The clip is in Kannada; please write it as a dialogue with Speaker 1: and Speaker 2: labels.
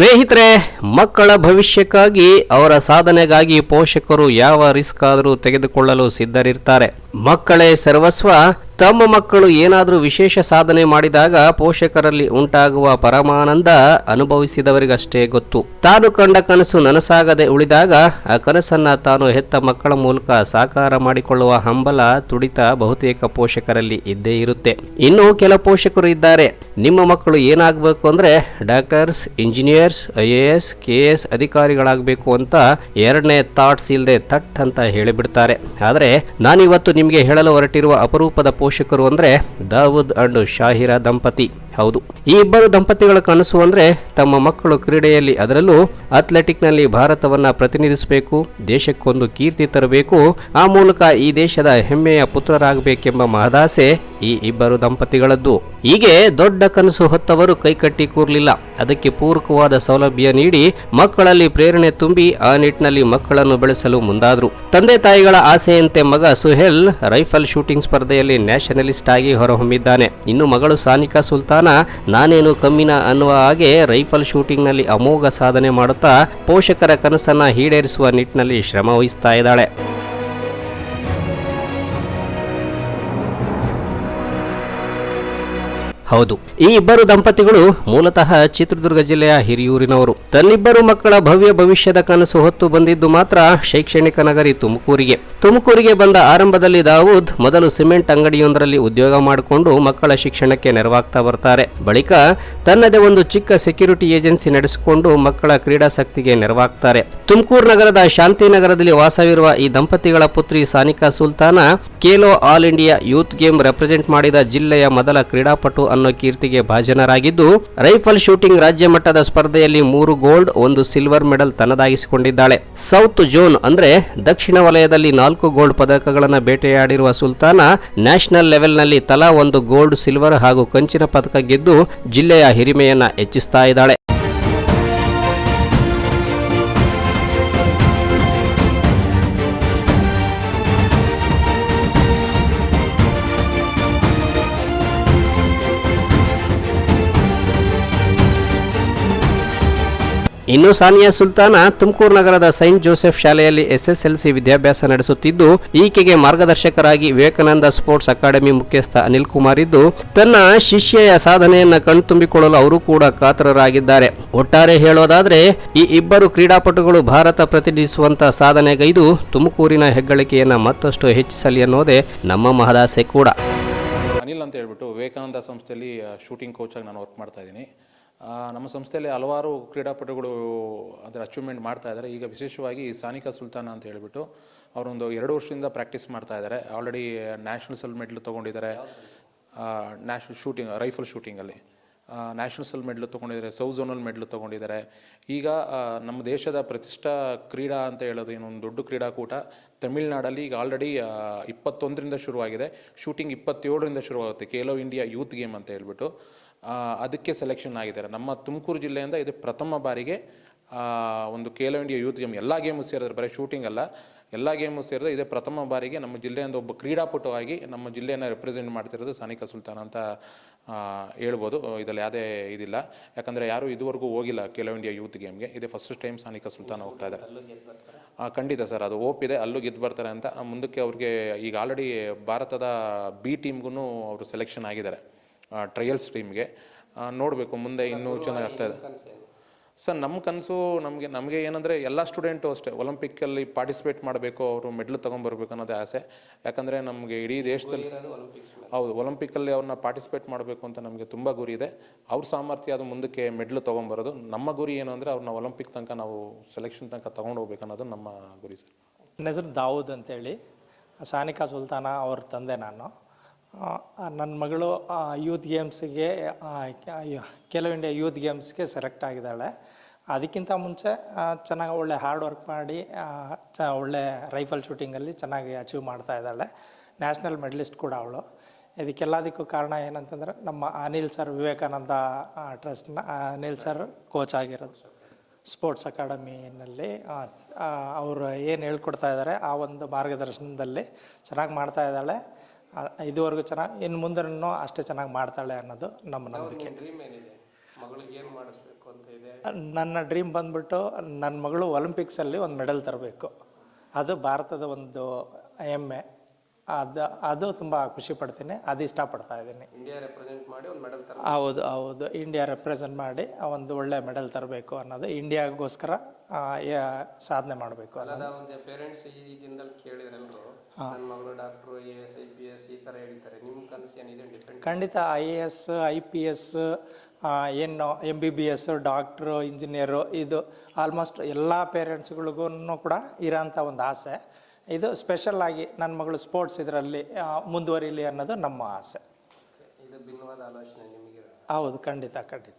Speaker 1: ಸ್ನೇಹಿತರೆ, ಮಕ್ಕಳ ಭವಿಷ್ಯಕ್ಕಾಗಿ, ಅವರ ಸಾಧನೆಗಾಗಿ ಪೋಷಕರು ಯಾವ ರಿಸ್ಕ್ ಆದರೂ ತೆಗೆದುಕೊಳ್ಳಲು ಸಿದ್ಧರಿರ್ತಾರೆ. ಮಕ್ಕಳೇ ಸರ್ವಸ್ವ, ತಮ್ಮ ಮಕ್ಕಳು ಏನಾದರೂ ವಿಶೇಷ ಸಾಧನೆ ಮಾಡಿದಾಗ ಪೋಷಕರಲ್ಲಿ ಉಂಟಾಗುವ ಪರಮಾನಂದ ಅನುಭವಿಸಿದವರಿಗಷ್ಟೇ ಗೊತ್ತು. ತಾನು ಕಂಡ ಕನಸು ನನಸಾಗದೆ ಉಳಿದಾಗ, ಆ ಕನಸನ್ನ ತಾನು ಹೆತ್ತ ಮಕ್ಕಳ ಮೂಲಕ ಸಾಕಾರ ಮಾಡಿಕೊಳ್ಳುವ ಹಂಬಲ ತುಡಿತ ಬಹುತೇಕ ಪೋಷಕರಲ್ಲಿ ಇದ್ದೇ ಇರುತ್ತೆ. ಇನ್ನು ಕೆಲ ಪೋಷಕರು ಇದ್ದಾರೆ. ನಿಮ್ಮ ಮಕ್ಕಳು ಏನಾಗಬೇಕು ಅಂದರೆ doctors, engineers, I A S, K S ಅಧಿಕಾರಿಗಳಾಗಬೇಕು ಅಂತ ಎರಡನೇ ಥಾಟ್ಸ್ ಇಲ್ಲದೆ ಥಟ್ ಅಂತ ಹೇಳಿಬಿಡ್ತಾರೆ. ಆದರೆ ನಾನಿವತ್ತು ನಿಮಗೆ ಹೇಳಲು ಹೊರಟಿರುವ ಅಪರೂಪದ ಪೋಷಕರು ಅಂದರೆ ದಾವೂದ್ ಅಂಡ್ ಶಾಹಿರಾ ದಂಪತಿ. ಹೌದು. ಈ ಇಬ್ಬರು ದಂಪತಿಗಳ ಕನಸು ಅಂದ್ರೆ ತಮ್ಮ ಮಕ್ಕಳು ಕ್ರೀಡೆಯಲ್ಲಿ ಅದರಲ್ಲೂ ಅಥ್ಲೆಟಿಕ್ನಲ್ಲಿ ಭಾರತವನ್ನ ಪ್ರತಿನಿಧಿಸಬೇಕು, ದೇಶಕ್ಕೊಂದು ಕೀರ್ತಿ ತರಬೇಕು, ಆ ಮೂಲಕ ಈ ದೇಶದ ಹೆಮ್ಮೆಯ ಪುತ್ರರಾಗಬೇಕೆಂಬ ಮಹದಾಸೆ ಈ ಇಬ್ಬರು ದಂಪತಿಗಳದ್ದು. ಹೀಗೆ ದೊಡ್ಡ ಕನಸು ಹೊತ್ತವರು ಕೈಕಟ್ಟಿ ಕೂರ್ಲಿಲ್ಲ. ಅದಕ್ಕೆ ಪೂರಕವಾದ ಸೌಲಭ್ಯ ನೀಡಿ ಮಕ್ಕಳಲ್ಲಿ ಪ್ರೇರಣೆ ತುಂಬಿ ಆ ನಿಟ್ಟಿನಲ್ಲಿ ಮಕ್ಕಳನ್ನು ಬೆಳೆಸಲು ಮುಂದಾದರು. ತಂದೆ ತಾಯಿಗಳ ಆಸೆಯಂತೆ ಮಗ ಸುಹೇಲ್ ರೈಫಲ್ ಶೂಟಿಂಗ್ ಸ್ಪರ್ಧೆಯಲ್ಲಿ ನ್ಯಾಷನಲಿಸ್ಟ್ ಆಗಿ ಹೊರಹೊಮ್ಮಿದ್ದಾನೆ. ಇನ್ನು ಮಗಳು ಸಾನಿಕಾ ಸುಲ್ತಾನ ನಾನೇನು ಕಮ್ಮಿನ ಅನ್ನುವ ಹಾಗೆ ರೈಫಲ್ ಶೂಟಿಂಗ್ನಲ್ಲಿ ಅಮೋಘ ಸಾಧನೆ ಮಾಡುತ್ತಾ ಪೋಷಕರ ಕನಸನ್ನ ಈಡೇರಿಸುವ ನಿಟ್ಟಿನಲ್ಲಿ ಶ್ರಮ ವಹಿಸ್ತಾ ಇದ್ದಾಳೆ. ಹೌದು. ಈ ಇಬ್ಬರು ದಂಪತಿಗಳು ಮೂಲತಃ ಚಿತ್ರದುರ್ಗ ಜಿಲ್ಲೆಯ ಹಿರಿಯೂರಿನವರು. ತನ್ನಿಬ್ಬರು ಮಕ್ಕಳ ಭವ್ಯ ಭವಿಷ್ಯದ ಕನಸು ಹೊತ್ತು ಬಂದಿದ್ದು ಮಾತ್ರ ಶೈಕ್ಷಣಿಕ ನಗರಿ ತುಮಕೂರಿಗೆ. ತುಮಕೂರಿಗೆ ಬಂದ ಆರಂಭದಲ್ಲಿ ದಾವೂದ್ ಮೊದಲು ಸಿಮೆಂಟ್ ಅಂಗಡಿಯೊಂದರಲ್ಲಿ ಉದ್ಯೋಗ ಮಾಡಿಕೊಂಡು ಮಕ್ಕಳ ಶಿಕ್ಷಣಕ್ಕೆ ನೆರವಾಗ್ತಾ ಬರ್ತಾರೆ. ಬಳಿಕ ತನ್ನದೇ ಒಂದು ಚಿಕ್ಕ ಸೆಕ್ಯೂರಿಟಿ ಏಜೆನ್ಸಿ ನಡೆಸಿಕೊಂಡು ಮಕ್ಕಳ ಕ್ರೀಡಾಸಕ್ತಿಗೆ ನೆರವಾಗ್ತಾರೆ. ತುಮಕೂರು ನಗರದ ಶಾಂತಿನಗರದಲ್ಲಿ ವಾಸವಿರುವ ಈ ದಂಪತಿಗಳ ಪುತ್ರಿ Sanika Sultana Khelo all India youth game represent ಮಾಡಿದ ಜಿಲ್ಲೆಯ ಮೊದಲ ಕ್ರೀಡಾಪಟು ಅನ್ನೋ ಕೀರ್ತಿಗೆ ಭಾಜನರಾಗಿದ್ದು, ರೈಫಲ್ ಶೂಟಿಂಗ್ ರಾಜ್ಯ ಮಟ್ಟದ ಸ್ಪರ್ಧೆಯಲ್ಲಿ ಮೂರು ಗೋಲ್ಡ್, ಒಂದು ಸಿಲ್ವರ್ ಮೆಡಲ್ ತನ್ನದಾಗಿಸಿಕೊಂಡಿದ್ದಾಳೆ. ಸೌತ್ ಜೋನ್ ಅಂದ್ರೆ ದಕ್ಷಿಣ ವಲಯದಲ್ಲಿ ನಾಲ್ಕು ಗೋಲ್ಡ್ ಪದಕಗಳನ್ನು ಬೇಟೆಯಾಡಿರುವ ಸುಲ್ತಾನ, ನ್ಯಾಷನಲ್ ಲೆವೆಲ್ನಲ್ಲಿ ತಲಾ ಒಂದು ಗೋಲ್ಡ್, ಸಿಲ್ವರ್ ಹಾಗೂ ಕಂಚಿನ ಪದಕ ಗೆದ್ದು ಜಿಲ್ಲೆಯ ಹಿರಿಮೆಯನ್ನ ಹೆಚ್ಚಿಸ್ತಾ ಇದ್ದಾಳೆ. ಇನ್ನು ಸಾನಿಯಾ ಸುಲ್ತಾನ ತುಮಕೂರು ನಗರದ ಸೈಂಟ್ ಜೋಸೆಫ್ ಶಾಲೆಯಲ್ಲಿ ಎಸ್ಎಸ್ಎಲ್ಸಿ ವಿದ್ಯಾಭ್ಯಾಸ ನಡೆಸುತ್ತಿದ್ದು, ಈಕೆಗೆ ಮಾರ್ಗದರ್ಶಕರಾಗಿ ವಿವೇಕಾನಂದ ಸ್ಪೋರ್ಟ್ಸ್ ಅಕಾಡೆಮಿ ಮುಖ್ಯಸ್ಥ ಅನಿಲ್ ಕುಮಾರ್ ಇದ್ದು, ತನ್ನ ಶಿಷ್ಯೆಯ ಸಾಧನೆಯನ್ನ ಕಣ್ತುಂಬಿಕೊಳ್ಳಲು ಅವರು ಕೂಡ ಕಾತರರಾಗಿದ್ದಾರೆ. ಒಟ್ಟಾರೆ ಹೇಳೋದಾದ್ರೆ, ಈ ಇಬ್ಬರು ಕ್ರೀಡಾಪಟುಗಳು ಭಾರತ ಪ್ರತಿನಿಧಿಸುವಂತಹ ಸಾಧನೆಗೈದು ತುಮಕೂರಿನ ಹೆಗ್ಗಳಿಕೆಯನ್ನು ಮತ್ತಷ್ಟು ಹೆಚ್ಚಿಸಲಿ ಅನ್ನೋದೇ ನಮ್ಮ ಮಹದಾಸೆ ಕೂಡ.
Speaker 2: ಅನಿಲ್ ಅಂತ ಹೇಳ್ಬಿಟ್ಟು ವಿವೇಕಾನಂದ ಸಂಸ್ಥೆಯಲ್ಲಿ ಶೂಟಿಂಗ್ ಕೋಚಾಗಿ ನಾನು ವರ್ಕ್ ಮಾಡ್ತಾ ಇದ್ದೀನಿ. ನಮ್ಮ ಸಂಸ್ಥೆಯಲ್ಲಿ ಹಲವಾರು ಕ್ರೀಡಾಪಟುಗಳು ಅದರ ಅಚೀವ್ಮೆಂಟ್ ಮಾಡ್ತಾ ಇದ್ದಾರೆ. ಈಗ ವಿಶೇಷವಾಗಿ ಸಾನಿಕಾ ಸುಲ್ತಾನ ಅಂತ ಹೇಳಿಬಿಟ್ಟು ಅವರೊಂದು ಎರಡು ವರ್ಷದಿಂದ ಪ್ರಾಕ್ಟೀಸ್ ಮಾಡ್ತಾ ಇದ್ದಾರೆ. ಆಲ್ರೆಡಿ ನ್ಯಾಷನಲ್ಸಲ್ಲಿ ಮೆಡ್ಲ್ ತೊಗೊಂಡಿದ್ದಾರೆ. ನ್ಯಾಷನಲ್ ಶೂಟಿಂಗ್ ರೈಫಲ್ ಶೂಟಿಂಗಲ್ಲಿ ನ್ಯಾಷನಲ್ಸಲ್ಲಿ ಮೆಡ್ಲ್ ತೊಗೊಂಡಿದ್ದಾರೆ ಸೌ ಝೋನಲ್ಲಿ ಮೆಡ್ಲ್ ತೊಗೊಂಡಿದ್ದಾರೆ ಈಗ ನಮ್ಮ ದೇಶದ ಪ್ರತಿಷ್ಠಾ ಕ್ರೀಡಾ ಅಂತ ಹೇಳೋದು ಏನೊಂದು ದೊಡ್ಡ ಕ್ರೀಡಾಕೂಟ. ತಮಿಳ್ನಾಡಲ್ಲಿ ಈಗ ಆಲ್ರೆಡಿ ಇಪ್ಪತ್ತೊಂದರಿಂದ ಶುರುವಾಗಿದೆ. ಶೂಟಿಂಗ್ ಇಪ್ಪತ್ತೇಳರಿಂದ ಶುರುವಾಗುತ್ತೆ. ಖೇಲೋ ಇಂಡಿಯಾ ಯೂತ್ ಗೇಮ್ ಅಂತ ಹೇಳ್ಬಿಟ್ಟು. ಅದಕ್ಕೆ ಸೆಲೆಕ್ಷನ್ ಆಗಿದ್ದಾರೆ. ನಮ್ಮ ತುಮಕೂರು ಜಿಲ್ಲೆಯಿಂದ ಇದು ಪ್ರಥಮ ಬಾರಿಗೆ ಒಂದು ಖೇಲೋ ಇಂಡಿಯಾ ಯೂತ್ ಗೇಮ್ ಎಲ್ಲ ಗೇಮು ಸೇರಿದ್ರೆ, ಬರೀ ಶೂಟಿಂಗ್ ಅಲ್ಲ, ಎಲ್ಲ ಗೇಮು ಸೇರಿದ್ರೆ ಇದೇ ಪ್ರಥಮ ಬಾರಿಗೆ ನಮ್ಮ ಜಿಲ್ಲೆಯಿಂದ ಒಬ್ಬ ಕ್ರೀಡಾಪಟುವಾಗಿ ನಮ್ಮ ಜಿಲ್ಲೆಯನ್ನು ರೆಪ್ರೆಸೆಂಟ್ ಮಾಡ್ತಿರೋದು ಸಾನಿಕಾ ಸುಲ್ತಾನ್ ಅಂತ ಹೇಳ್ಬೋದು. ಇದರಲ್ಲಿ ಯಾವುದೇ ಇದಿಲ್ಲ. ಯಾಕಂದರೆ ಯಾರೂ ಇದುವರೆಗೂ ಹೋಗಿಲ್ಲ ಖೇಲೋ ಇಂಡಿಯಾ ಯೂತ್ ಗೇಮ್ಗೆ ಇದೇ ಫಸ್ಟ್ ಟೈಮ್ ಸಾನಿಕಾ ಸುಲ್ತಾನ್ ಹೋಗ್ತಾ ಇದ್ದಾರೆ. ಖಂಡಿತ ಸರ್, ಅದು ಓಪ್ ಇದೆ. ಅಲ್ಲೂ ಗೆದ್ದು ಬರ್ತಾರೆ ಅಂತ. ಮುಂದಕ್ಕೆ ಅವ್ರಿಗೆ ಈಗ ಆಲ್ರೆಡಿ ಭಾರತದ ಬಿ ಟೀಮ್ಗೂ ಅವರು ಸೆಲೆಕ್ಷನ್ ಆಗಿದ್ದಾರೆ. ಟ್ರಯಲ್ಸ್ ಸ್ಟ್ರೀಮ್ಗೆ ನೋಡಬೇಕು, ಮುಂದೆ ಇನ್ನೂ ಚೆನ್ನಾಗಿ ಆಗ್ತಾ ಇದೆ. ಸರ್ ನಮ್ಮ ಕನಸು ನಮಗೆ ನಮಗೆ ಏನಂದರೆ ಎಲ್ಲ ಸ್ಟೂಡೆಂಟು ಅಷ್ಟೇ ಒಲಿಂಪಿಕ್ಕಲ್ಲಿ ಪಾರ್ಟಿಸಿಪೇಟ್ ಮಾಡಬೇಕು, ಅವರು ಮೆಡ್ಲ್ ತೊಗೊಂಬರ್ಬೇಕು ಅನ್ನೋದೇ ಆಸೆ. ಯಾಕಂದರೆ ನಮಗೆ ಇಡೀ ದೇಶದಲ್ಲಿ ಹೌದು ಒಲಿಂಪಿಕ್ಕಲ್ಲಿ ಅವ್ರನ್ನ ಪಾರ್ಟಿಸಿಪೇಟ್ ಮಾಡಬೇಕು ಅಂತ ನಮಗೆ ತುಂಬ ಗುರಿ ಇದೆ. ಅವ್ರ ಸಾಮರ್ಥ್ಯ ಅದು ಮುಂದಕ್ಕೆ ಮೆಡ್ಲ್ ತೊಗೊಂಬರೋದು. ನಮ್ಮ ಗುರಿ ಏನು ಅಂದರೆ ಅವ್ರನ್ನ ಒಲಿಂಪಿಕ್ ತನಕ ನಾವು ಸೆಲೆಕ್ಷನ್ ತನಕ ತೊಗೊಂಡು ಹೋಗ್ಬೇಕು ಅನ್ನೋದು ನಮ್ಮ ಗುರಿ ಸರ್.
Speaker 3: ನನ್ನ ಹೆಸರು ದಾವೂದ್ ಅಂತೇಳಿ. ಸಾನಿಕಾ ಸುಲ್ತಾನ ಅವ್ರ ತಂದೆ ನಾನು. ನನ್ನ ಮಗಳು ಯೂತ್ ಗೇಮ್ಸ್ಗೆ ಕೆಲವು ಇಂಡಿಯಾ ಯೂತ್ ಗೇಮ್ಸ್ಗೆ ಸೆಲೆಕ್ಟ್ ಆಗಿದ್ದಾಳೆ. ಅದಕ್ಕಿಂತ ಮುಂಚೆ ಚೆನ್ನಾಗಿ ಒಳ್ಳೆ ಹಾರ್ಡ್ ವರ್ಕ್ ಮಾಡಿ ಚ, ಒಳ್ಳೆ ರೈಫಲ್ ಶೂಟಿಂಗಲ್ಲಿ ಚೆನ್ನಾಗಿ ಅಚೀವ್ ಮಾಡ್ತಾ ಇದ್ದಾಳೆ. ನ್ಯಾಷನಲ್ ಮೆಡಲಿಸ್ಟ್ ಕೂಡ ಅವಳು. ಇದಕ್ಕೆಲ್ಲದಕ್ಕೂ ಕಾರಣ ಏನಂತಂದರೆ, ನಮ್ಮ ಅನಿಲ್ ಸರ್ ವಿವೇಕಾನಂದ ಟ್ರಸ್ಟ್ನ ಅನಿಲ್ ಸರ್ ಕೋಚ್ ಆಗಿರೋದು. ಸ್ಪೋರ್ಟ್ಸ್ ಅಕಾಡೆಮಿನಲ್ಲಿ ಅವರು ಏನು ಹೇಳ್ಕೊಡ್ತಾ ಇದ್ದಾರೆ ಆ ಒಂದು ಮಾರ್ಗದರ್ಶನದಲ್ಲಿ ಚೆನ್ನಾಗಿ ಮಾಡ್ತಾ ಇದ್ದಾಳೆ. ಇದುವರೆಗೂ ಚೆನ್ನಾಗಿ ಇನ್ನು ಮುಂದೆನೂ ಅಷ್ಟೇ ಚೆನ್ನಾಗಿ ಮಾಡ್ತಾಳೆ ಅನ್ನೋದು ನಮ್ಮ ನಂಬಿಕೆ.
Speaker 1: ಡ್ರೀಮ್ ಏನಿದೆ? ಮಗಳಿಗೆ ಏನು ಮಾಡಿಸ್ಬೇಕು ಅಂತ ಇದೆ?
Speaker 3: ನನ್ನ ಡ್ರೀಮ್ ಬಂದ್ಬಿಟ್ಟು ನನ್ನ ಮಗಳು ಒಲಿಂಪಿಕ್ಸಲ್ಲಿ ಒಂದು ಮೆಡಲ್ ತರಬೇಕು. ಅದು ಭಾರತದ ಒಂದು ಹೆಮ್ಮೆ. ಅದು ಅದು ತುಂಬ ಖುಷಿ ಪಡ್ತೀನಿ ಅದು ಇಷ್ಟಪಡ್ತಾ ಇದ್ದೀನಿ.
Speaker 4: ಇಂಡಿಯಾ ರೆಪ್ರೆಸೆಂಟ್ ಮಾಡಿ ಒಂದು ಮೆಡಲ್ ತರ
Speaker 3: ಹೌದು ಹೌದು. ಇಂಡಿಯಾ ರೆಪ್ರೆಸೆಂಟ್ ಮಾಡಿ ಒಂದು ಒಳ್ಳೆ ಮೆಡಲ್ ತರಬೇಕು ಅನ್ನೋದು ಇಂಡಿಯಾಗೋಸ್ಕರ ಸಾಧನೆ ಮಾಡಬೇಕು
Speaker 4: ಅಲ್ಲ ಪೇರೆಂಟ್ಸ್ ಈ ದಿನದಲ್ಲಿ ನನ್ನ ಮಗಳು doctor A S I P S ಈ ಥರ ಹೇಳ್ತಾರೆ. ನಿಮ್ಮ ಕನಸು ಏನಿದೆ? ಡಿಪೆಂಡ್
Speaker 3: ಖಂಡಿತ I A S I P S ಏನು M B B S doctor engineer ಇದು ಆಲ್ಮೋಸ್ಟ್ ಎಲ್ಲ ಪೇರೆಂಟ್ಸ್ಗಳಿಗೂ ಕೂಡ ಇರೋಂಥ ಒಂದು ಆಸೆ. ಇದು ಸ್ಪೆಷಲ್ ಆಗಿ ನನ್ನ ಮಗಳು ಸ್ಪೋರ್ಟ್ಸ್ ಇದರಲ್ಲಿ ಮುಂದುವರಿಲಿ ಅನ್ನೋದು ನಮ್ಮ ಆಸೆ.
Speaker 4: ಇದು ಭಿನ್ನವಾದ ಆಲೋಚನೆ ನಿಮಗೆ
Speaker 3: ಹೌದು ಖಂಡಿತ ಖಂಡಿತ.